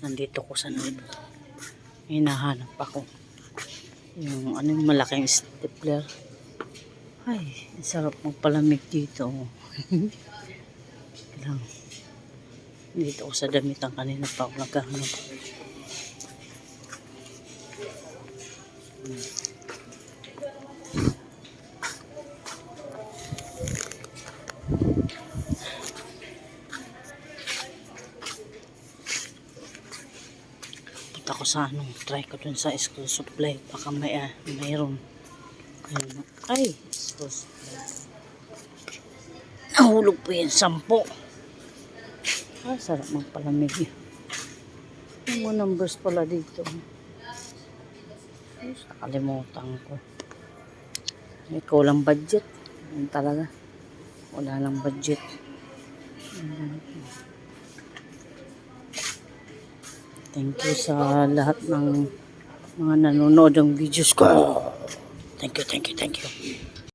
nandito ko sa loob. Hinahanap ako. Yung ano yung malaking stapler. Ay, sarap magpalamig dito. Lang. Dito ako sa damit ang kanina pa ako naghahanap. Punta ko sa anong try ko dun sa school supply. Baka may, ah, mayroon. Ay, school supply. Nahulog po yan, sampo. Ah, sarap magpalamig yun. Yung mga numbers pala dito. Ay, nakalimutan ko. May kulang budget. Yan talaga. Wala lang budget. Thank you sa lahat ng mga nanonood ng videos ko. Thank you, thank you, thank you.